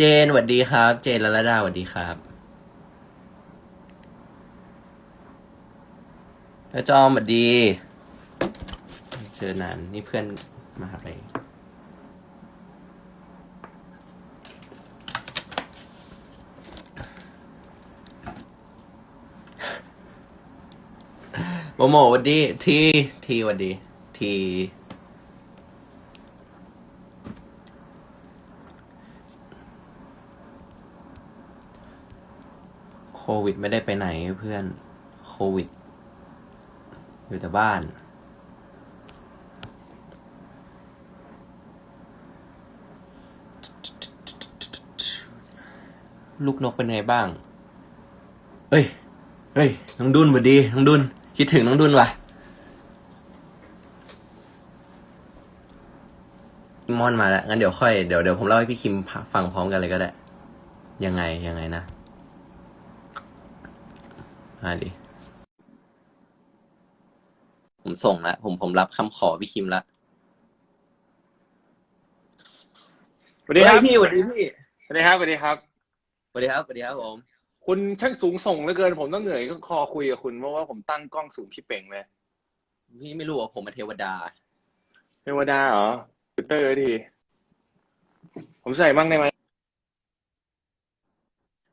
เจนสวัสดีครับ เจนและระดาสวัสดีครับแล้วจอมสวัสดี เจอนานนี่เพื่อนมหาลัยโมโมสวัสดี ที ทีสวัสดี ที วิดไม่ได้ไปไหนเพื่อน โควิด อยู่แต่บ้าน ลูกนกเป็นไงบ้าง เฮ้ย เฮ้ย น้องดุนสวัสดี น้องดุนคิดถึงน้องดุนว่ะมอนมาแล้ว งั้นเดี๋ยวค่อย เดี๋ยวเดี๋ยวผมเล่าให้พี่คิมฟังพร้อมกันเลยก็ได้ ยังไงยังไงนะ มาดิ ผมส่งแล้วผมผมรับคำขอพี่คิมละสวัสดีครับเฮ้ยพี่สวัสดีพี่สวัสดีครับสวัสดีครับ สวัสดีครับสวัสดีครับผม คุณช่างสูงส่งเหลือเกิน ผมต้องเหนื่อยคอคุยกับคุณเพราะว่าผมตั้งกล้องสูงชิบเป่งเลยพี่ไม่รู้ว่าผมเป็นเทวดา เทวดาเหรอฟิลเตอร์ดี ผมใส่บ้างได้ไหม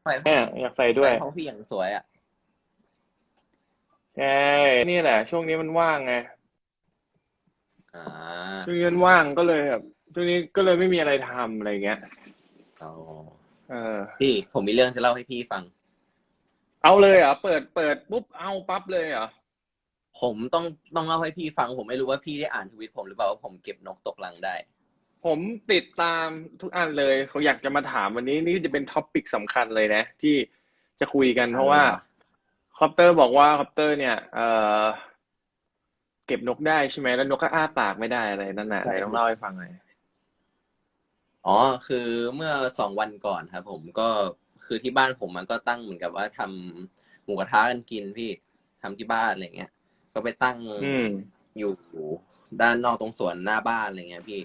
ไฟแม่อยากใส่ด้วยห้องพี่อย่างสวยอะ ใช่นี่แหละ ช่วงนี้มันว่างไงอ่าช่วงนี้มันว่างก็เลยแบบช่วงนี้ก็เลยไม่มีอะไรทำอะไรเงี้ยอ๋อเออ พี่ผมมีเรื่องจะเล่าให้พี่ฟัง เอาเลยเหรอเปิดเปิดปุ๊บเอาปั๊บเลยเหรอผมต้องต้องเล่าให้พี่ฟัง ผมไม่รู้ว่าพี่ได้อ่านทวิตผมหรือเปล่าว่าผมเก็บนกตกลังได้ ผมติดตามทุกอันเลยเขาอยากจะมาถามวันนี้นี่จะเป็นท็อปิกสำคัญเลยนะ ที่จะคุยกันเพราะว่า คอปเตอร์บอกว่าคอปเตอร์เนี่ย เอ่อ เก็บนกได้ใช่ไหมแล้วนกก็อ้าปากไม่ได้อะไรนั่นน่ะใช่ไหนต้องเล่าให้ฟังหน่อยอ๋อ คือเมื่อสองวันก่อนครับผมก็คือที่บ้านผมมันก็ตั้งเหมือนกับว่าทำหมูกระทะกันกินพี่ทำที่บ้านอะไรเงี้ย ก็ไปตั้งอืม อยู่ด้านนอกตรงสวนหน้าบ้านอะไรเงี้ยพี่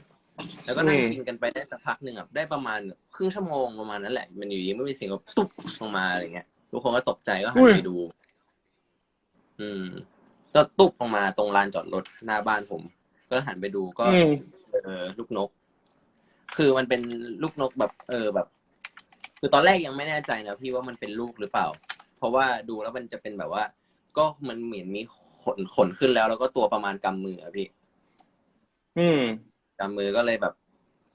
แล้วก็นั่งอืม กินกันไปได้สักพักหนึ่งอะได้ประมาณครึ่งชั่วโมงประมาณนั้นแหละ มันอยู่ดีไม่มีเสียงแบบตุ๊บลงมาอะไรเงี้ย ทุกคนก็ตกใจก็หันไปดู อืม ก็ตุ๊บลงมาตรงลานจอดรถหน้าบ้านผม ก็หันไปดูก็ อืม เออลูกนก คือมันเป็นลูกนกแบบ เออแบบ คือตอนแรกยังไม่แน่ใจนะพี่ว่ามันเป็นลูกหรือเปล่า เพราะว่าดูแล้วมันจะเป็นแบบว่า ก็มันเหมือนมีขนขนขึ้นแล้ว แล้วก็ตัวประมาณกำมืออะพี่อืม กำมือก็เลยแบบ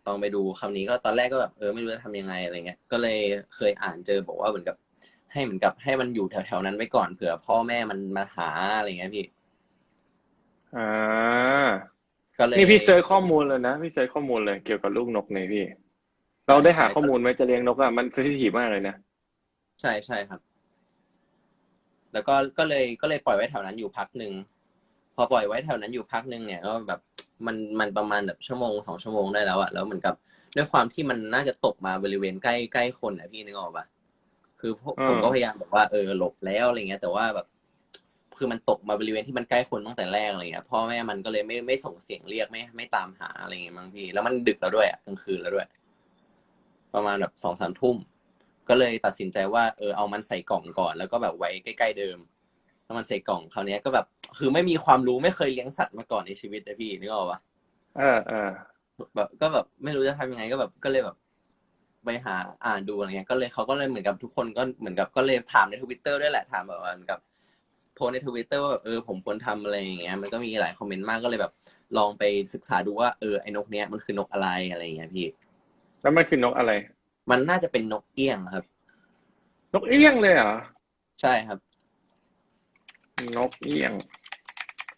ลองไปดูคำนี้ก็ตอนแรกก็แบบเออไม่รู้จะทำยังไงอะไรเงี้ยก็เลยเคยอ่านเจอบอกว่าเหมือนกับ ให้เหมือนกับให้มันอยู่แถวๆนั้นไว้ก่อนเผื่อพ่อแม่มันมาหาอะไรเงี้ยพี่อ่าก็เลยนี่พี่เซิร์ชข้อมูลเลยนะพี่เซิร์ชข้อมูลเลยเกี่ยวกับลูกนกเลยพี่ เราได้หาข้อมูลไหมจะเลี้ยงนกอะมันเซนซิทีฟมากเลยนะใช่ใช่ครับ แล้วก็ก็เลยก็เลยปล่อยไว้แถวนั้นอยู่พักหนึ่งพอปล่อยไว้แถวนั้นอยู่พักหนึ่งเนี่ยก็แบบมันมันประมาณแบบชั่วโมงสองชั่วโมงได้แล้วอะแล้วเหมือนกับด้วยความที่มันน่าจะตกมาบริเวณใกล้ใกล้คนอะพี่นึกออกปะ คือพวกอืมผมก็พยายามแบบว่าเออหลบแล้วอะไรเงี้ย แต่ว่าแบบ คือมันตกมาบริเวณที่มันใกล้คนตั้งแต่แรกอะไรเงี้ยพ่อแม่มันก็เลยไม่ไม่ส่งเสียงเรียกไม่ไม่ตามหาอะไรเงี้ยมั้งพี่ แล้วมันดึกแล้วด้วยอะกลางคืนแล้วด้วย ประมาณแบบสองสามทุ่มก็เลยตัดสินใจว่าเออเอามันใส่กล่องก่อน แล้วก็แบบไว้ใกล้ๆเดิมแล้วมันใส่กล่องคราวเนี้ยก็แบบ คือไม่มีความรู้ไม่เคยเลี้ยงสัตว์มาก่อนในชีวิตนะพี่นึกออกปะเออเออแบบก็แบบไม่รู้จะทำยังไงก็แบบก็เลยแบบ ไปหาอ่านดูอะไรเงี้ยก็เลยเขาก็เลยเหมือนกับทุกคนก็เหมือนกับก็เลยถามในทวิตเตอร์ด้วยแหละถามแบบว่าเหมือนกับโพสต์ในทวิตเตอร์ว่าแบบเออผมควรทำอะไรอย่างเงี้ยมันก็มีหลายคอมเมนต์มากก็เลยแบบ ลองไปศึกษาดูว่าเออไอ้นกเนี้ยมันคือนกอะไรอะไรอย่างเงี้ยพี่ แล้วมันคือนกอะไร มันน่าจะเป็นนกเอี้ยงครับ นกเอี้ยงเลยเหรอใช่ครับ นกเอี้ยง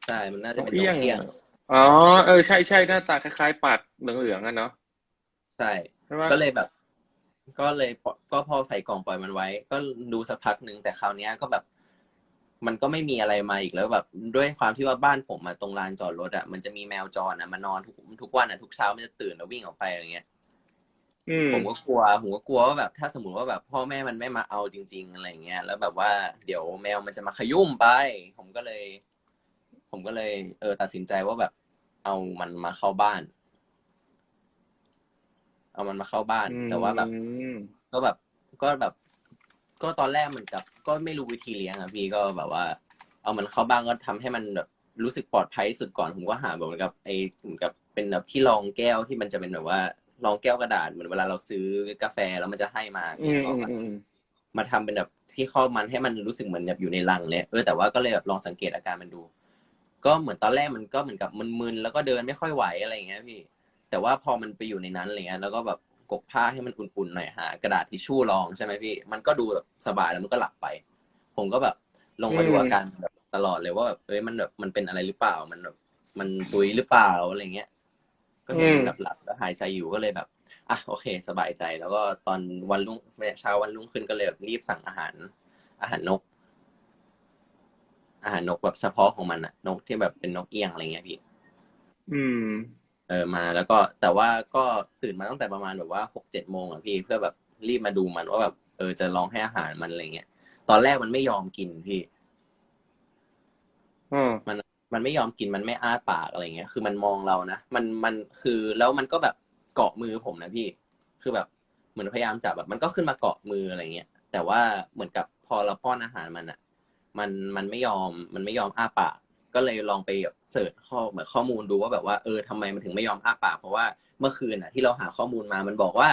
ใช่มันน่านจะกเป็นนเอี้ยกงเอี้ยงอ๋อเออใช่ใช่หน้าตาคล้ายๆปัดเหลืองๆอะเนาะใช่ ใช่ไหมก็เลยแบบ ก็เลยปล่อยก็พอใส่กล่องปล่อยมันไว้ ก็ดูสักพักหนึ่งแต่คราวเนี้ยก็แบบ มันก็ไม่มีอะไรมาอีกแล้วแบบ ด้วยความที่ว่าบ้านผมอะตรงลานจอดรถอะมันจะมีแมวจรอะมานอนทุกทุกวันอะทุกเช้ามันจะตื่นแล้ววิ่งออกไปอะไรเงี้ย อืมผมก็กลัวผมก็กลัวว่าแบบถ้าสมมติว่าแบบพ่อแม่มันไม่มาเอาจริง ๆ อะไรเงี้ย แล้วแบบว่าเดี๋ยวแมวมันจะมาขยุ่มไป ผมก็เลย ผมก็เลย เออตัดสินใจว่าแบบเอามันมาเข้าบ้าน เอามันมาเข้าบ้าน แต่ว่าแบบอืมก็แบบก็แบบ ก็ตอนแรกเหมือนกับ ก็ไม่รู้วิธีเลี้ยงอะพี่ก็แบบว่า เอามันเข้าบ้างก็ทำให้มันแบบรู้สึกปลอดภัยที่สุดก่อนผมก็หาแบบเหมือนกับไอ้เหมือนกับเป็นแบบที่รองแก้วที่มันจะเป็นแบบว่ารองแก้วกระดาษเหมือนเวลาเราซื้อกาแฟแล้วมันจะให้มาอืมก็อืมมาอืมมาทำเป็นแบบที่ข้อมันให้มันรู้สึกเหมือนแบบอยู่ในรังเนี่ยเออแต่ว่าก็เลยแบบลองสังเกตอาการมันดู ก็เหมือนตอนแรกมันก็เหมือนกับมึนๆแล้วก็เดินไม่ค่อยไหวอะไรอย่างเงี้ยพี่ แต่ว่าพอมันไปอยู่ในนั้นอะไรเงี้ยแล้วก็แบบกกผ้าให้มันอุ่นๆหน่อยหากระดาษทิชชู่รองใช่ไหมพี่ มันก็ดูแบบสบายแล้วมันก็หลับไป ผมก็แบบลงมาดูอืมอาการแบบตลอดเลยว่าแบบเอ้ยมันแบบมันเป็นอะไรหรือเปล่ามันแบบมันตุยหรือเปล่าอะไรเงี้ย ก็เห็นมันแบบหลับแล้วหายใจอยู่ก็เลยแบบอะโอเค สบายใจแล้วก็ตอนวันรุ่งเช้าวันรุ่งขึ้นก็เลยแบบรีบสั่งอาหาร อาหารนก อาหารนกแบบเฉพาะของมันอะนกที่แบบเป็นนกเอี้ยงอะไรเงี้ยพี่ อืม เออมาแล้วก็แต่ว่าก็ตื่นมาตั้งแต่ประมาณแบบว่าหกเจ็ดโมงอะพี่เพื่อแบบรีบมาดูมันว่าแบบเออจะลองให้อาหารมันอะไรเงี้ยตอนแรกมันไม่ยอมกินพี่ อืมมันไม่ยอมกินมันไม่อ้าปากอะไรเงี้ย คือมันมองเรานะมันมันคือแล้วมันก็แบบเกาะมือผมนะพี่ คือแบบเหมือนพยายามจับแบบ มันก็ขึ้นมาเกาะมืออะไรเงี้ยแต่ว่าเหมือนกับพอเราป้อนอาหารมันอะมันมันไม่ยอมมันไม่ยอมอ้าปาก ก็เลยลองไปแบบเสิร์ชข้อเหมือนข้อมูลดูว่าแบบว่าเออทำไมมันถึงไม่ยอมอ้าปากเพราะว่าเมื่อคืนอะที่เราหาข้อมูลมามันบอกว่า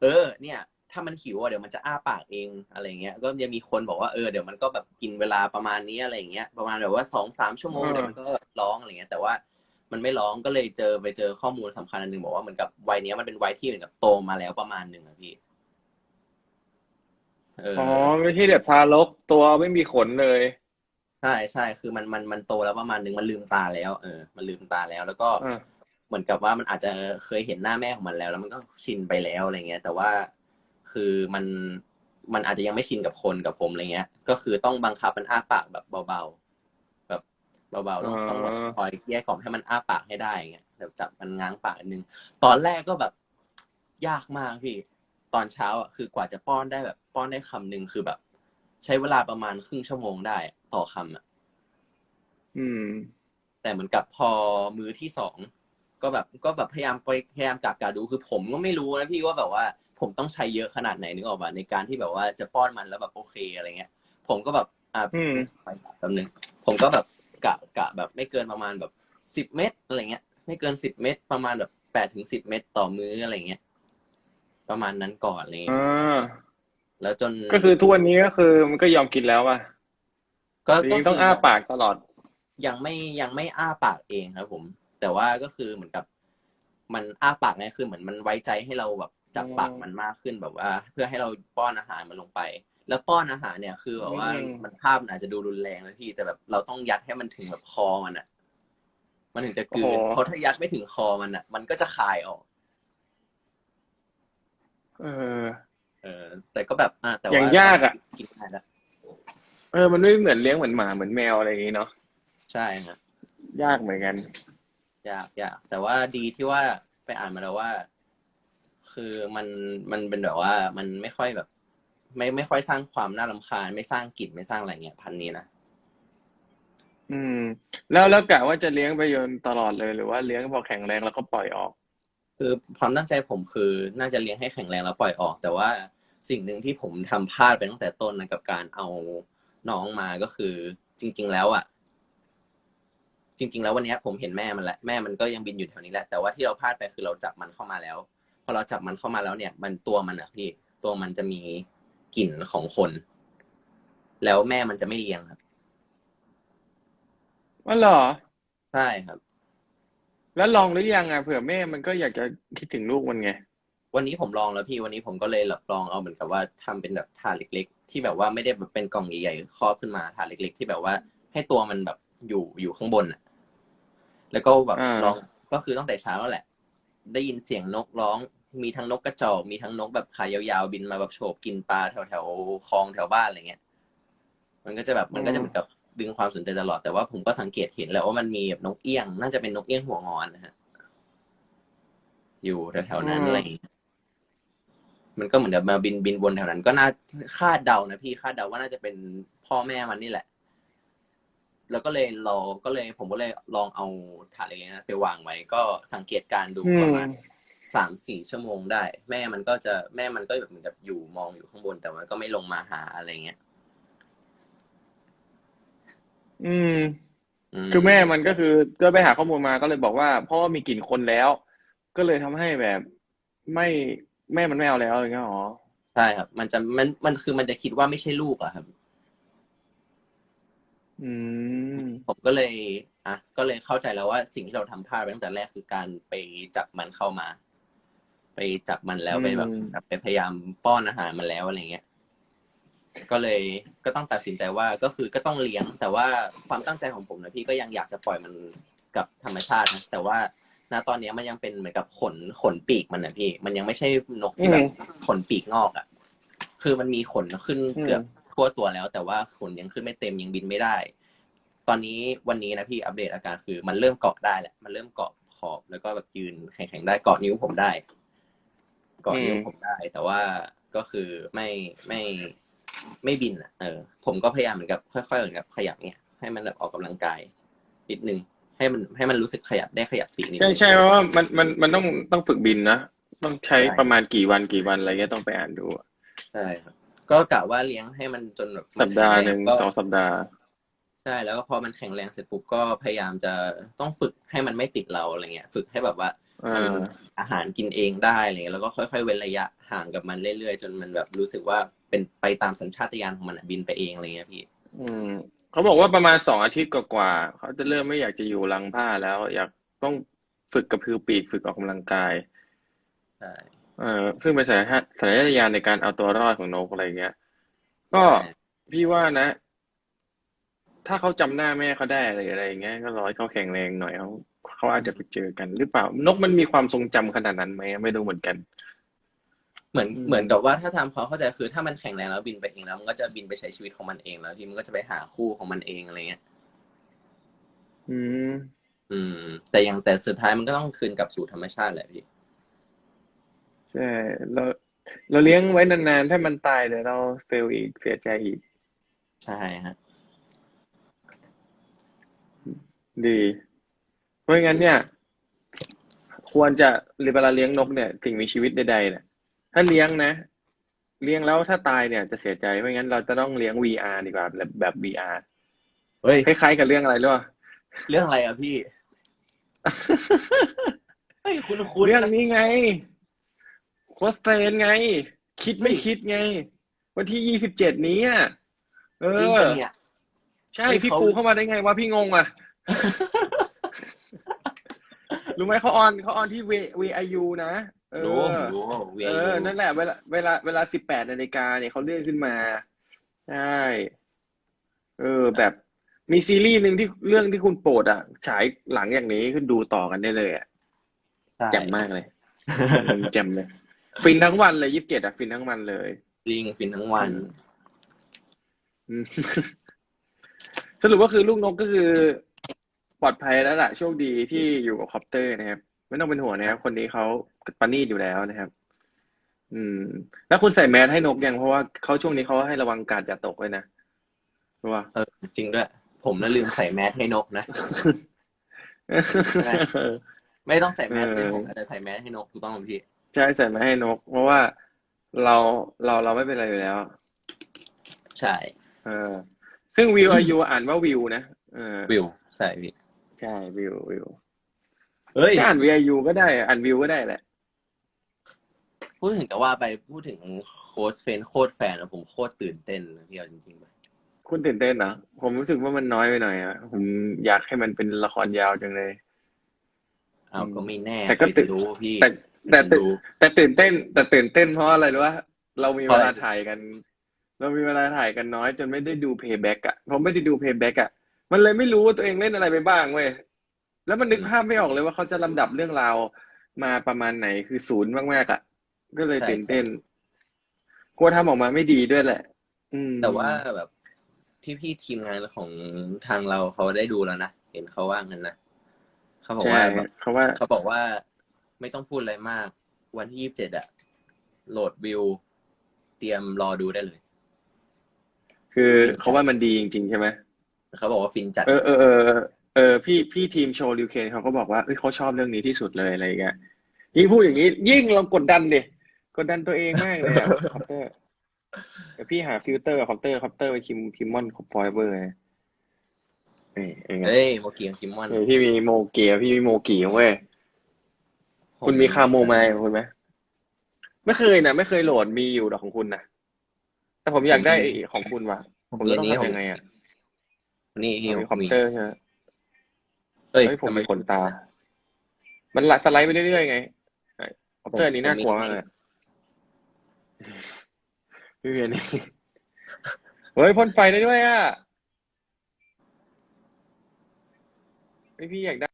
เออ เนี่ย ถ้ามันหิวอะเดี๋ยวมันจะอ้าปากเองอะไรเงี้ย ก็ยังมีคนบอกว่าเออเดี๋ยวมันก็แบบกินเวลาประมาณนี้อะไรเงี้ยประมาณแบบว่าสองสามชั่วโมงเดี๋ยวมันก็ร้องอะไรเงี้ย แต่ว่ามันไม่ร้องก็เลยเจอไปเจอข้อมูลสำคัญอันหนึ่งบอกว่าเหมือนกับวัยเนี้ยมันเป็นวัยที่เหมือนกับโตมาแล้วประมาณหนึ่งอะพี่เอออ๋อไม่ใช่แบบทารกตัวไม่มีขนเลย ใช่ใช่คือมันมันมันโตแล้วประมาณหนึ่งมันลืมตาแล้ว เออ มันลืมตาแล้ว แล้วก็อ่า เหมือนกับว่ามันอาจจะเคยเห็นหน้าแม่ของมันแล้ว แล้วมันก็ชินไปแล้วอะไรเงี้ย แต่ว่าคือมันมันอาจจะยังไม่ชินกับคนกับผมอะไรเงี้ย ก็คือต้องบังคับมันอ้าปากแบบเบาๆแบบเบาๆต้องต้องแบบคอยแยกกล่อมให้มันอ้าปากให้ได้เงี้ยแบบจับมันง้างปากนิดนึง ตอนแรกก็แบบยากมากพี่ตอนเช้าอะคือกว่าจะป้อนได้แบบ ป้อนได้คำหนึ่งคือแบบ ใช้เวลาประมาณครึ่งชั่วโมงได้ ต่อคำอะ อืม แต่เหมือนกับพอมื้อที่สองก็แบบก็แบบพยายามไปพยายามกะกะดูคือผมก็ไม่รู้นะพี่ว่าแบบว่า ผมต้องใช้เยอะขนาดไหนนึกออกมาในการที่แบบว่าจะป้อนมันแล้วแบบโอเคอะไรเงี้ย ผมก็แบบอ่าอืม ใส่แป๊บนึงผมก็แบบกะกะแบบไม่เกินประมาณแบบสิบเม็ดอะไรเงี้ย ไม่เกินสิบเม็ดประมาณแบบแปดถึงสิบเม็ดต่อมื้ออะไรเงี้ยประมาณนั้นก่อนอะไรเลยอ่าแล้วจน ก็คือทุกวันนี้ก็คือมันก็ยอมกินแล้วป่ะ ก็หรือยังต้องอ้าปากตลอด ยังไม่ยังไม่อ้าปากเองครับ ผม แต่ว่าก็คือเหมือนกับ มันอ้าปากเนี่ยคือเหมือนมันไว้ใจให้เราแบบจับอืมปากมันมากขึ้นแบบว่า เพื่อให้เราป้อนอาหารมันลงไป แล้วป้อนอาหารเนี่ย คือแบบว่าอืม มันภาพมันอาจจะดูรุนแรงนะพี่แต่แบบเราต้องยัดให้มันถึงแบบคอมันอะ มันถึงจะกลืนเพราะถ้ายัดไม่ถึงคอมันอะ มันก็จะคายออก เออ เออแต่ก็แบบอ่าแต่อย่าว่างยากอะ กินได้แล้ว เออมันไม่เหมือนเลี้ยงเหมือนหมาเหมือนแมวอะไรอย่างงี้เนาะใช่ฮะยากเหมือนกันยากยากแต่ว่าดีที่ว่าไปอ่านมาแล้วว่า คือมันมันเป็นแบบว่า มันไม่ค่อยแบบ ไม่ไม่ค่อยสร้างความน่ารำคาญ ไม่สร้างกลิ่นไม่สร้างอะไรเงี้ยพันธุ์นี้นะอืม แล้วแล้วกะว่าจะเลี้ยงไปจนตลอดเลยหรือว่าเลี้ยงพอแข็งแรงแล้วก็ปล่อยออก คือความตั้งใจผมคือ น่าจะเลี้ยงให้แข็งแรงแล้วปล่อยออก แต่ว่าสิ่งหนึ่งที่ผมทำพลาดไปตั้งแต่ต้นนะกับการเอา น้องมาก็คือ จริง ๆ แล้วอะ จริง ๆ แล้ววันเนี้ยผมเห็นแม่มันแหละแม่มันก็ยังบินอยู่แถวนี้แหละแต่ว่าที่เราพลาดไปคือเราจับมันเข้ามาแล้วพอเราจับมันเข้ามาแล้วเนี่ย มันตัวมันอะพี่ตัวมันจะมีกลิ่นของคน แล้วแม่มันจะไม่เลี้ยงครับว่าเหรอใช่ครับ แล้วลองหรือยังอะเผื่อแม่มันก็อยากจะคิดถึงลูกมันไง วันนี้ผมลองแล้วพี่วันนี้ผมก็เลยแบบลองเอาเหมือนกับว่าทำเป็นแบบถาดเล็ก ๆ ที่แบบว่าไม่ได้แบบเป็นกล่องใหญ่ๆครอบขึ้นมาถาดเล็ก ๆ ที่แบบว่า ให้ตัวมันแบบอยู่อยู่ข้างบนอะ แล้วก็แบบอ่าลองก็คือตั้งแต่เช้าแล้วแหละ ได้ยินเสียงนกร้อง มีทั้งนกกระจอกมีทั้งนกแบบขายาวๆบินมาแบบโฉบกินปลาแถวแถวๆคลองแถวบ้านอะไรเงี้ย มันก็จะแบบมันก็จะเหมือนกับดึงความสนใจตลอดแต่ว่าผมก็สังเกตเห็นแล้วว่ามันมีแบบนกเอี้ยง น่าจะเป็นนกเอี้ยงหัวงอนนะฮะอยู่แถวๆนั้นอืมอะไรอย่างเงี้ย มันก็เหมือนแบบมาบินบินบนแถวนั้น ก็น่าคาดเดานะพี่คาดเดาว่าน่าจะเป็นพ่อแม่มันนี่แหละ แล้วก็เลยรอก็เลย ผมก็เลยลองเอาถาดเล็กๆนะไปวางไว้ก็สังเกตการณ์ดูอืปมระมาณสามสี่ชั่วโมงได้ แม่มันก็จะแม่มันก็แบบเหมือนกับอยู่มองอยู่ข้างบน แต่มันก็ไม่ลงมาหาอะไรเงี้ย อืมอืมคือแม่มันก็คือก็ไปหาข้อมูลมาก็เลยบอกว่าพ่อมีกลิ่นคนแล้ว ก็เลยทำให้แบบไม่ แม่มันไม่เอาแล้วอย่างเงี้ยหรอใช่ครับ มันจะมันมันคือมันจะคิดว่าไม่ใช่ลูกอะครับ อืม ผมก็เลยอะก็เลยเข้าใจแล้วว่าสิ่งที่เราทำพลาดไปตั้งแต่แรกคือการไปจับมันเข้ามา ไปจับมันแล้วไปแบบอืม ไปพยายามป้อนอาหารมันแล้วอะไรเงี้ย ก็เลยก็ต้องตัดสินใจว่าก็คือก็ต้องเลี้ยง แต่ว่าความตั้งใจของผมนะพี่ก็ยังอยากจะปล่อยมันกับธรรมชาตินะแต่ว่า ณตอนเนี้ยมันยังเป็นเหมือนกับขนขนปีกมันนะพี่ มันยังไม่ใช่นกที่แบบขนปีกงอกอะคือมันมีขนขึ้นเกือบทั่วตัวแล้ว แต่ว่าขนยังขึ้นไม่เต็มยังบินไม่ได้ ตอนนี้วันนี้นะพี่อัปเดตอาการคือ มันเริ่มเกาะได้แหละ มันเริ่มเกาะขอบแล้วก็แบบยืนแข็งๆได้เกาะนิ้วผมได้ เกาะนิ้วผมได้ แต่ว่าก็คือไม่ไม่ไม่บินอะ เออ ผมก็พยายามเหมือนกับค่อยๆเหมือนกับขยับเนี่ยให้มันแบบออกกำลังกายนิดนึง ให้มันให้มันรู้สึกขยับได้ขยับปีกนิดนึงใช่ใช่เพราะว่ามันมันมันต้องต้องฝึกบินนะ ต้องใช้ใช่ ประมาณกี่วันกี่วันอะไรเงี้ยต้องไปอ่านดูอะใช่ครับก็กะว่าเลี้ยงให้มันจนแบบมันสัปดาห์หนึ่งแข็แรก็สองสัปดาห์ ใช่แล้วก็พอมันแข็งแรงเสร็จปุ๊บก็พยายามจะต้องฝึกให้มันไม่ติดเราอะไรเงี้ย ฝึกให้แบบว่าอ่ามันอาหารกินเองได้อะไรเงี้ยแล้วก็ค่อยๆเว้นระยะห่างกับมันเรื่อยๆ จนมันแบบรู้สึกว่าเป็นไปตามสัญชาตญาณของมันอะบินไปเองอะไรเงี้ยพี่ อืม เขาบอกว่าประมาณสองอาทิตย์กว่าๆเขาจะเริ่มไม่อยากจะอยู่รังผ้าแล้ว อยากต้องฝึกกระพือปีกฝึกออกกำลังกาย ใช่เอ่อซึ่งเป็นสัญชาตสัญชาตญาณในการเอาตัวรอดของนกอะไรเงี้ย ก็ใช่พี่ว่านะ ถ้าเขาจำหน้าแม่เขาได้อะไรอะไรอย่างเงี้ยก็รอให้เขาแข็งแรงหน่อยเขาเขาอาจจะไปเจอกันหรือเปล่า นกมันมีความทรงจำขนาดนั้นไหมไม่รู้เหมือนกัน เหมือนอืมเหมือนกับว่าถ้าทำความเข้าใจคือถ้ามันแข็งแรงแล้วบินไปเองแล้วมันก็จะบินไปใช้ชีวิตของมันเองแล้ว ที่มันก็จะไปหาคู่ของมันเองอะไรเงี้ย อืม อืม แต่ยังแต่สุดท้ายมันก็ต้องคืนกลับสู่ธรรมชาติแหละพี่ใช่เราเราเลี้ยงไว้นานๆ ถ้ามันตายเดี๋ยวเราเฟลอีกเสียใจอีก ใช่ฮะดี เพราะงั้นเนี่ย ควรจะเวลาเลี้ยงนกเนี่ยสิ่งมีชีวิตใดๆเนี่ย ถ้าเลี้ยงนะ เลี้ยงแล้วถ้าตายเนี่ยจะเสียใจไม่งั้นเราจะต้องเลี้ยง VR ดีกว่าแบบแบบ VR เฮ้ยคล้ายๆกับเรื่องอะไรรู้ป่ะเรื่องอะไรอะพี่เฮ้ยคุณคุณเรื่องนี้ไงโคสเตนไง คิดไม่คิดไง วันที่ยี่สิบเจ็ดนี้อะเอจริงอปะเนี่ยใช่เฮ้ยพี่เขาปูเข้ามาได้ไงวะพี่งงอะรู้ไหมเขาออนเขาออนที่ V VIU นะเอ รู้อรู้เวียเออ นั่นแหละเวลาเวลาเวลาสิบแปดนาฬิกาเนี่ยเขาเลื่อนขึ้นมา ใช่ เออ แบบมีซีรีส์หนึ่งที่เรื่องที่คุณโปรดอะ ฉายหลังอย่างนี้ขึ้นดูต่อกันได้เลยอะใช่แจ่มมากเลยอืมแจ่มเลย ฟินทั้งวันเลยยี่สิบเจ็ดอะ ฟินทั้งวันเลย จริง ฟินทั้งวันอืมสรุปว่าคือลูกนกก็คือ ปลอดภัยแล้วล่ะ โชคดีที่อยู่กับคอปเตอร์นะครับ ไม่ต้องเป็นห่วงนะครับ คนนี้เขาปานีตอยู่แล้วนะครับ อืม แล้วคุณใส่แมสให้นกยังเพราะว่าเขาช่วงนี้เขาให้ระวังการจะตกเลยนะรู้ป่ะเออจริงด้วย ผมน่ะลืมใส่แมสให้นกนะไม่ต้องใส่แมสเออเป็นผมอาจจะใส่แมสให้นกถูกต้องไหมพี่ใช่ใส่แมสให้นก เพราะว่าเราเราเราไม่เป็นไรอยู่แล้ว ใช่ เออ ซึ่งวิวอายุอ่านว่าวิวนะเออวิวใช่พี่ใช่วิววิว เฮ้ยถ้าอ่าน VIU ก็ได้อ่านวิวก็ได้แหละ พูดถึงแต่ว่าไปพูดถึงโค้ชเฟนโคตรแฟนอะผมโคตรตื่นเต้นนะพี่เอาจริงๆไปคุณตื่นเต้นเหรอผมรู้สึกว่ามันน้อยไปหน่อยอะผมอยากให้มันเป็นละครยาวจังเลย เอาก็ไม่แน่แต่ก็ใครตื่จะนรู้พี่แต่แต่ไม่ตื่นรู้ แต่ตื่นเต้น แต่ตื่นเต้นเพราะอะไรรู้ว่าเรามีเพเวราะอะไร ลาถ่ายกัน เรามีเวลาถ่ายกันน้อย จนไม่ได้ดูเพย์แบ็กอะผมไม่ได้ดูเพย์แบ็กอะมันเลยไม่รู้ว่าตัวเองเล่นอะไรไปบ้างเว้ย แล้วมันนึกภาพไม่ออกเลยว่าเขาจะลำดับเรื่องราวมาประมาณไหนคือศูนย์มากๆอะ ก็เลยตื่นเต้นกลัวทำออกมาไม่ดีด้วยแหละ อืมแต่ว่าแบบที่พี่ทีมงานของทางเราเขาได้ดูแล้วนะ เห็นเขาว่างั้นนะเขาบอกใช่ว่าแบบเขาว่าเขาบอกว่าไม่ต้องพูดอะไรมาก วันที่ยี่สิบเจ็ดอะโหลดวิว เตรียมรอดูได้เลย คือเขาว่ามันดีจริงๆใช่ไหมเขาบอกว่าฟินจัด เออเออเออ เออพี่พี่ทีมโชว์ริวเคนเขาก็บอกว่าเอ้ยเขาชอบเรื่องนี้ที่สุดเลยอะไรอย่างเงี้ยยิ่งพูดอย่างนี้ ยิ่งเรากดดันดิกดดันตัวเองมากเลยอะคอปเตอร์เดี๋ยวพี่หาฟิลเตอร์คอปเตอร์คอปเตอร์ไปคิมคิมมอนฟอยเบอร์นะนี่เองไงเฮ้ยโมกิกับคิมมอนเออพี่มีโมเกียพี่มีโมกีเว้ยคุณมีคาโมไมล์ของคุณไหมไม่เคยนะไม่เคยโหลดมีอยู่ดอกของคุณนะแต่ผมอยากได้ของคุณว่ะผมผมมีจะอัต้อนงนี้ผมทำยังไงอะนี่ผมพี่มีผคอมมพิมีวเตอร์ใช่ไหม เอ้ยเฮ้ยผมทำไมมีขนตา มันละสไลด์ไปเรื่อยๆไงคอมพิวเตอร์นี้น่ากลัวมากเลยพี่เวียนนี่เฮ้ยพ่นไฟได้ด้วยอะเฮ้ยพี่อยากได้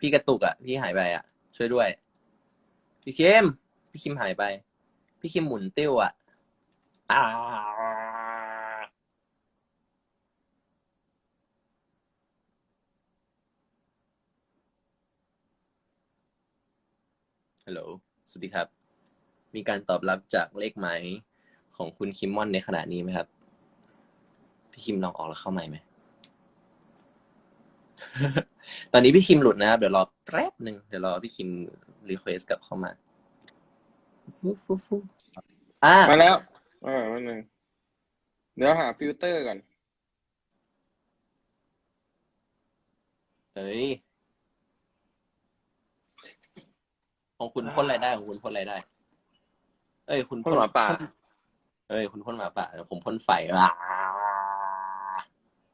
พี่กระตุกอะ พี่หายไปอะ ช่วยด้วย พี่คิมพี่คิมหายไป พี่คิมหมุนติ้วอะอ่า ฮัลโหล สวัสดีครับ มีการตอบรับจากเลขหมายของคุณคิมมอนในขณะนี้ไหมครับ พี่คิมลองออกแล้วเข้าใหม่ไหม ตอนนี้พี่คิมหลุดนะครับ เดี๋ยวรอแป๊บหนึ่งเดี๋ยวรอพี่คิมรีเควสกลับเข้ามาฟูฟูฟูอ่ามาแล้วเออวันหนึ่งเดี๋ยวหาฟิลเตอร์ก่อน เฮ้ย ของคุณพ่นอะไรได้ของคุณพ่นอะไรได้ เอ้ย คุณพ่นหมาป่า เอ้ย คุณพ่นหมาป่าผมพ่นไฟอ่า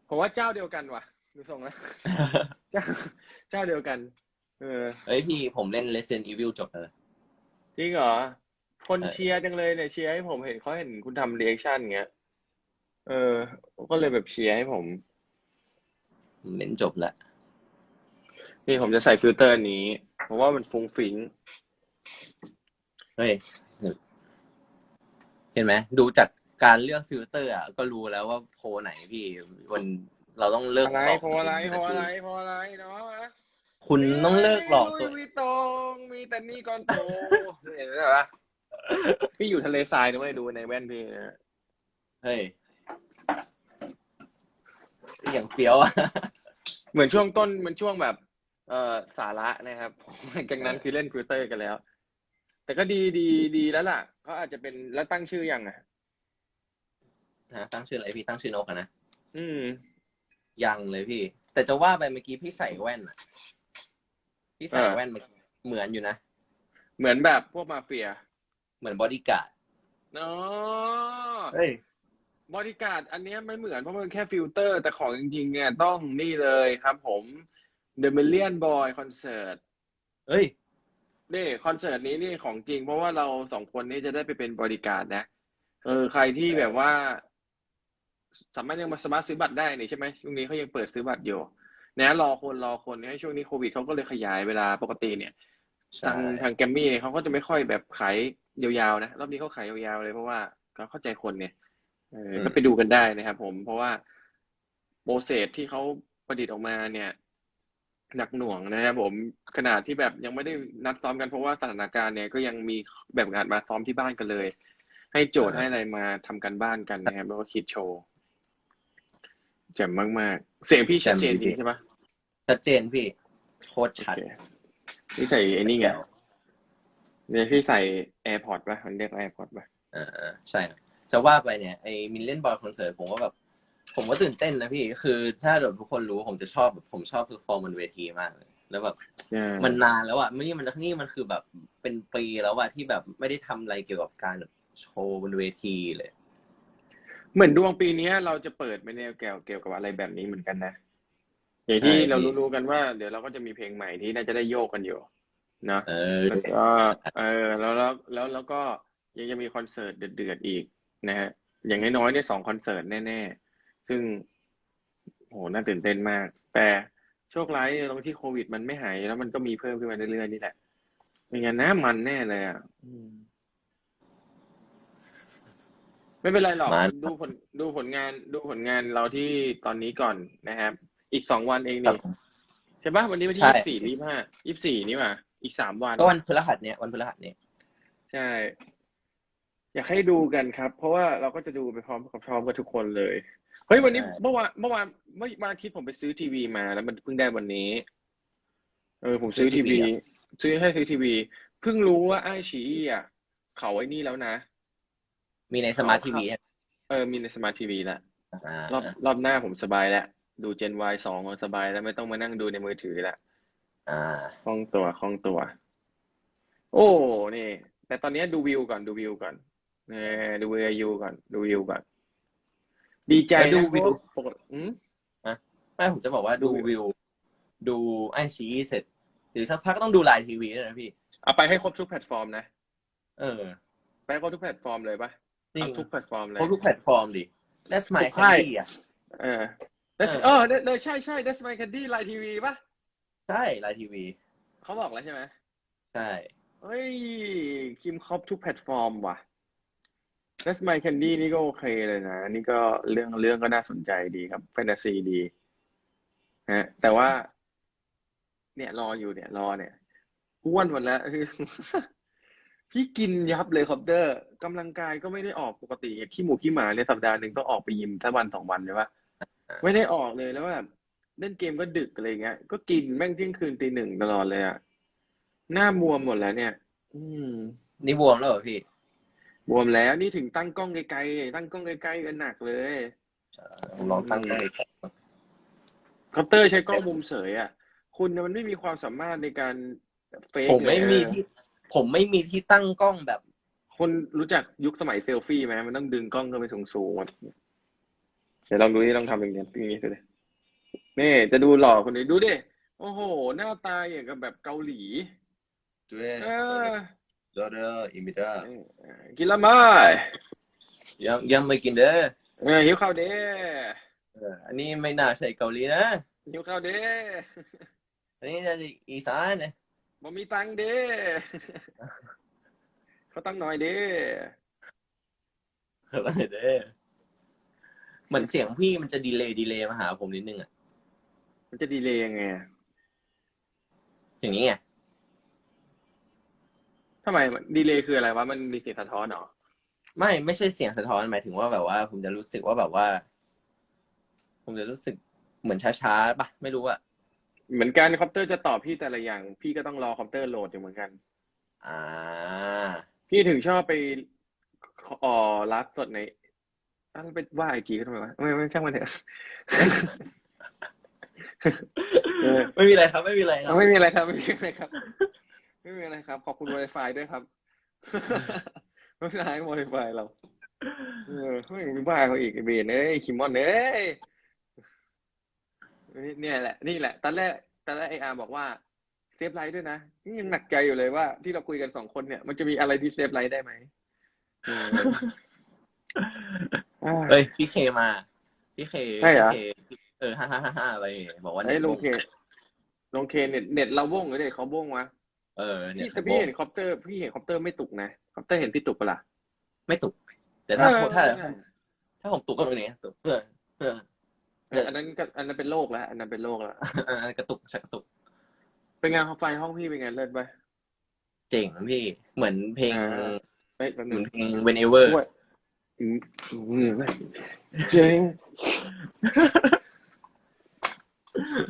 ผมว่าเจ้าเดียวกันว่ะดูทรงแล้วเจ้าเจ้าเดียวกัน เออเฮ้ยพี่ผมเล่น Resident Evil จบแล้วนะจริงเหรอ คนเออเชียร์จังเลยเนี่ยเชียร์ให้ผมเห็นเขาเห็นคุณทำเรีแอคชั่นเงี้ย เออ ก็เลยแบบเชียร์ให้ผมผมเล่นจบแล้วนี่ผมจะใส่ฟิลเตอร์อันนี้ เพราะว่ามันฟุ้งฟิ้งเฮ้ยเห็นไหมดูจากการเลือกฟิลเตอร์อะก็รู้แล้วว่าโพลไหนพี่วันเราต้องเลิกอะไรหลอกเพราะอะไรตัวเพเองราะอะไรสักทีเพราะอะไรเนาะคุณต้องเลิกหลอกตัวลุยวิตองมีแต่นี่ก่อนโตเห็นไหมวะพี่อยู่ทะเลทรายนะไม่ดูในแว่นพี่นะเฮ้ยอย่างเฟี้ยวอะเหมือนช่วงต้นมันช่วงแบบ เอ่อสาระนะครับหลังจากนั้นคือเล่นฟิลเตอร์กันแล้ว แต่ก็ดีดีดีแล้วล่ะเขาอาจจะเป็นแล้วตั้งชื่อยังอะฮะตั้งชื่ออะไรพี่ตั้งชื่อนกอะนะอืม ยังเลยพี่ แต่จะว่าไปเมื่อกี้พี่ใส่แว่นอะพี่ใส่เออแว่นเมื่อกี้เหมือนอยู่นะ เหมือนแบบพวกมาเฟีย เหมือนบอดี้การ์ดเนาะเฮ้ยบริการดอันเนี้ยไม่เหมือนเพราะมันแค่ฟิลเตอร์ แต่ของจริงๆเนี่ยต้องนี่เลยครับผม The Million Boy Concert เฮ้ย นี่คอนเสิร์ตนี้นี่ของจริง เพราะว่าเราสองคนนี้จะได้ไปเป็นบริการดนะ เออ ใครที่แบบว่า สามารถยังมาสามารถซื้อบัตรได้นี่ใช่ไหมช่วงนี้เขายังเปิดซื้อบัตรอยู่นะรอคนรอคนให้ช่วงนี้โควิดเขาก็เลยขยายเวลาปกติเนี่ยใช่ทางทางแกรมมี่เขาก็จะไม่ค่อยแบบขายยาวๆนะรอบนี้เขาขายยาวๆเลยเพราะว่าเขาเข้าใจคนเนี่ยเออก็ไปดูกันได้นะครับผมเพราะว่าโปรเซสที่เขาประดิษฐ์ออกมาเนี่ย หนักหน่วงนะครับผมขนาดที่แบบยังไม่ได้นัดซ้อมกันเพราะว่าสถานการณ์เนี่ยก็ยังมีแบบงานมาซ้อมที่บ้านกันเลย ให้โจทย์ให้อะไรมาทำกันบ้านกันนะครับแล้วก็คิดโชว์แจ่มมากๆ เสียงพี่ชัดเจนจริงใช่ปะชัดเจนพี่โคตรโอชัดเคพี่ใส่ไอ้นี่ไงเนี่ยพี่ใส่ AirPods ป่ะมันเรียก AirPods ป่ะ เออใช่ครับจะว่าไปเนี่ยไอ้มิลเลนบอยคอนเสิร์ตผมก็แบบ ผมก็ตื่นเต้นนะพี่ คือถ้าแบบทุกคนรู้ผมจะชอบแบบผมชอบเพอร์ฟอร์มบนเวทีมากเลยแล้วแบบอ่ามันนานแล้วอะนี่มันนี่มันคือแบบเป็นปีแล้วอะที่แบบไม่ได้ทำอะไรเกี่ยวกับการแบบโชว์บนเวทีเลย เหมือนดวงปีเนี้ยเราจะเปิดไปแนวเกี่ยวเกี่ยวกับอะไรแบบนี้เหมือนกันนะอย่างที่ใช่เราพี่รู้ๆกันว่า เดี๋ยวเราก็จะมีเพลงใหม่ที่น่าจะได้โยกกันอยู่เนาะเออแล้วก็เออแล้วแล้วแล้วแล้วก็ยังจะมีคอนเสิร์ตเดือดๆอีกนะฮะอย่างน้อยๆเนี่ยสองคอนเสิร์ตแน่ๆ ซึ่งโหน่าตื่นเต้นมาก แต่โชคร้ายตรงที่โควิดมันไม่หายแล้วมันก็มีเพิ่มขึ้นมาเรื่อยๆนี่แหละไม่งั้นนะมันแน่เลยอะอืมไม่เป็นไรหรอกมัน ดูผลดูผลงานดูผลงานเราที่ตอนนี้ก่อนนะครับ อีกสองวันเองครันี่บผม ใช่ปะวันนี้วันที่ใช่ ยี่สิบสี่ยี่สิบห้ายี่สิบสี่นี่หว่าอีกสามวัน ก็วันพฤหัสเนี่ยวันพฤหัสเนี่ยใช่ อยากให้ดูกันครับ เพราะว่าเราก็จะดูไปพร้อมกับพร้อมกับทุกคนเลย เฮ้ยวันนี้ใช่เมื่อวานเมื่อวานเมื่อวันอาทิตย์ผมไปซื้อทีวีมาแล้วมันเพิ่งได้วันนี้ออผมซื้อซื้ทีอทีวีวีอะซื้อให้ซื้อทีวี เพิ่งรู้ว่าไอชีอะ เขาไอ้นี่แล้วนะ มีในสมาร์ททีวีเออมีในสมาร์ททีวีแล้วอ่ารอบรอบหน้าผมสบายแล้วดู Gen Y สองสบายแล้วไม่ต้องมานั่งดูในมือถือแล้วอ่าคล่องตัวคล่องตัว โอ้นี่ แต่ตอนนี้ดูวิวก่อนดูวิวก่อนเออดูวิวก่อนดูวิวก่อน ดีใจแล้วดูนะวิวเพราะปกติอืมไม่ผมจะบอกว่าดูดูวิวิววดูไอชีเสร็จหรือสักพักก็ต้องดูไลน์ทีวีด้วยนะพี่ เอาไปให้ครบทุกแพลตฟอร์มนะ เออ ไปให้ครบทุกแพลตฟอร์มเลยปะจริง เอาทุกแพลตฟอร์มเลย ครบทุกแพลตฟอร์มดิ That's my ทุกค่าย candy อะ เออ That's เออ เออเออใช่ใช่ That's my candy ไลน์ทีวีปะใช่ไลน์ทีวี เขาบอกแล้วใช่ไหมใช่ เฮ้ยคิมครบทุกแพลตฟอร์มว่ะ That's my candy นี่ก็โอเคเลยนะ นี่ก็เรื่องเรื่องก็น่าสนใจดีครับแฟนตาซีดีฮะแต่ว่า เนี่ยรออยู่เนี่ย รอเนี่ยอ้วนหมดแล้วคือพี่กินยับเลยครับเดอร์กำลังกายก็ไม่ได้ออกปกติขี้หมูขี้หมาเนี่ยสัปดาห์หนึ่งต้องออกไปยิมสักวันสองวันใช่ปะไม่ได้ออกเลยแล้วแบบเล่นเกมก็ดึกอะไรเงี้ย ก็กินแม่งเที่ยงคืนตีหนึ่งตลอดเลยอะหน้าบวมหมดแล้วเนี่ย อืม นี่บวมแล้วเหรอพี่ บวมแล้วนี่ถึงตั้งกล้องไกลๆตั้งกล้องไกลๆกันหนักเลยลองตั้งไว้คอปเตอร์ใช้กล้องมุมเสยอะ คุณน่ะมันไม่มีความสามารถในการเฟกผมไม่เลยมีเออที่ผมไม่มีที่ตั้งกล้องแบบ คนรู้จักยุคสมัยเซลฟี่ไหมมันต้องดึงกล้องขึ้นไปสูงๆอะเดี๋ยวลองดูนี่ลองทำอย่างเงี้ยอย่างงี้ดูดินี่จะดูหล่อคนนี้ดูดิโอ้โห หน้าตาอย่างกับแบบเกาหลีด้วยเออ เดอเดออิมิเดอร์เออกินละไม้ยังยังไม่กินเด้อเออหิวข้าวเด้เอออันนี้ไม่น่าใช่เกาหลีนะ หิวข้าวเด้อันนี้จะอีสานนะบ่มีตังค์เด้เขาตั้งค์หน่อยเด้อะไรเด้อเหมือนเสียงพี่มันจะดีเลย์ดีเลย์มาหาผมนิดนึงอะมันจะดีเลยยังไงอะอย่างนี้ไง ทำไมดีเลยคืออะไรวะมันมีเสียงสะท้อนเหรอไม่ไม่ใช่เสียงสะท้อนหมายถึงว่าแบบว่า ผมจะรู้สึกว่าแบบว่า ผมจะรู้สึกเหมือนช้าๆปะไม่รู้อะเหมือนกันคอปเตอร์จะตอบพี่แต่ละอย่าง พี่ก็ต้องรอคอปเตอร์โหลดอยู่เหมือนกัน อ่า พี่ถึงชอบไปอ๋อไลฟ์สดในอ้าวแล้วไปว่าไอจีเขาทำไมวะไม่ไม่ช่างมันเถอะเออไม่มีอะไรครับ ไม่มีอะไรครับไม่มีอะไรครับไม่มีอะไรครับ ไม่มีอะไรครับ ขอบคุณ Wi-Fi ด้วยครับไม่เป็นไร Wi-Fi เรา เออไม่มีบ้าเขาอีกไอ้เบนเอ้ยคิมมอนเอ้ยเนี่ยแหละ นี่แหละ ตอนแรกตอนแรกไออาร์บอกว่าเซฟไลท์ด้วยนะนี่ยังหนักใจอยู่เลยว่าที่เราคุยกันสองคนเนี่ย มันจะมีอะไรที่เซฟไลท์ได้ไหมเอออ่าเฮ้ยพี่เคมา พี่เคใช่เหรอ พี่เคเออฮ่าฮ่าฮ่าฮ่าอะไรบอกว่าไอ้เน็ตลลงงเคลงเคเน็ตเน็ตเราบ้งหรือเน็ตเขาบ้งวะ เออเนี่พี่ยแต่พี่เห็นคอปเตอร์พี่เห็นคอปเตอร์ไม่ตุกนะคอปเตอร์เห็นพี่ตุกปะล่ะไม่ตุก แต่ถ้าเออถ้าถ้าผมตุกก็เป็นอย่างนี้ตุกเพื่อเพื่อเอออันนั้นก็อันนั้นเป็นโรคแล้ว อันนั้นเป็นโรคแล้วเออกระตุกชักกระตุก เป็นไงไฟห้องพี่เป็นไงเลิศปะเจ๋งพี่เหมือนเพลงอ่าเอ้ยแป๊บเหนึมืองนเพลง whenever ด้วยอืมอืมเจ๋ง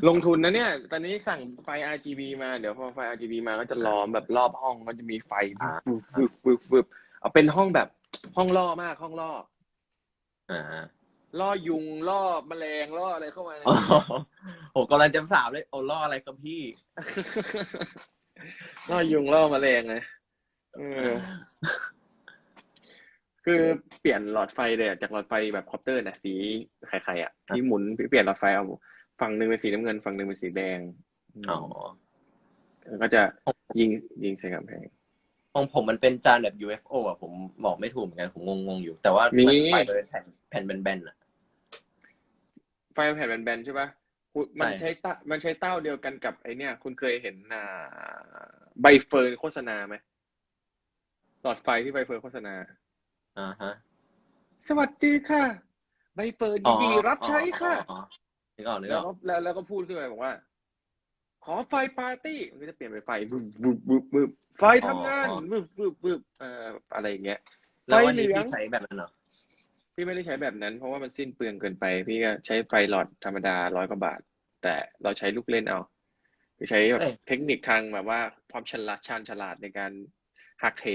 ลงทุนนะเนี่ย ตอนนี้สั่งไฟ RGB มาเดี๋ยวพอไฟ RGB มาก็จะล้อมแบบรอบห้องก็จะมีไฟอ่าฟึบฟึบฟึบฟึบเอาเป็นห้องแบบห้องล่อมากห้องล่ออ่าล่อยุงล่อแมลงล่ออะไรเข้ามาในอ๋อผมกำลังจะถามเลยโอ้ล่ออะไรครับพี่ ล่อยุงล่อแมลงไงเออคือเปลี่ยนหลอดไฟเลยอะจากหลอดไฟแบบคอปเตอร์นะสีไข่ๆอะพี่หมุนพี่เปลี่ยนหลอดไฟเอา ฝั่งหนึ่งเป็นสีน้ำเงิน ฝั่งหนึ่งเป็นสีแดงอ๋อแล้วก็จะยิงยิงใส่กำแพงของผมมันเป็นจานแบบ UFO อะผมบอกไม่ถูกเหมือนกันผมงงๆอยู่ แต่ว่ามีมันไฟเป็นแผ่นแผ่นแบนๆอะไฟแผ่นแบนๆใช่ปะคุณมันใช่ใช้ตามันใช้เต้าเดียวกันกับไอเนี่ยคุณเคยเห็นอ่าใบเฟิร์นโฆษณาไหมหลอดไฟที่ใบเฟิร์นโฆษณาอ่าฮะ สวัสดีค่ะ ใบเฟิร์นยินดีรับใช้ค่ะอ๋อ นึกออกนึกแล้อวอกก็แล้วแล้วก็พูดขึ้นมาบอกว่า ขอไฟปาร์ตี้มันก็จะเปลี่ยนเป็นไฟวึบวึบวึบวึบไฟทำงานวึบวึบวึบเอ่ออะไรอย่างเงี้ย แล้ววันนี้ไฟเหลือง พี่ใช้แบบนั้นเหรอพี่ไม่ได้ใช้แบบนั้น เพราะว่ามันสิ้นเปลืองเกินไป พี่ก็ใช้ไฟหลอดธรรมดาร้อยกว่าบาท แต่เราใช้ลูกเล่นเอาใช้แบบเอ้ยเทคนิคทางแบบว่าความฉลาดชาญฉลาดในการหักเห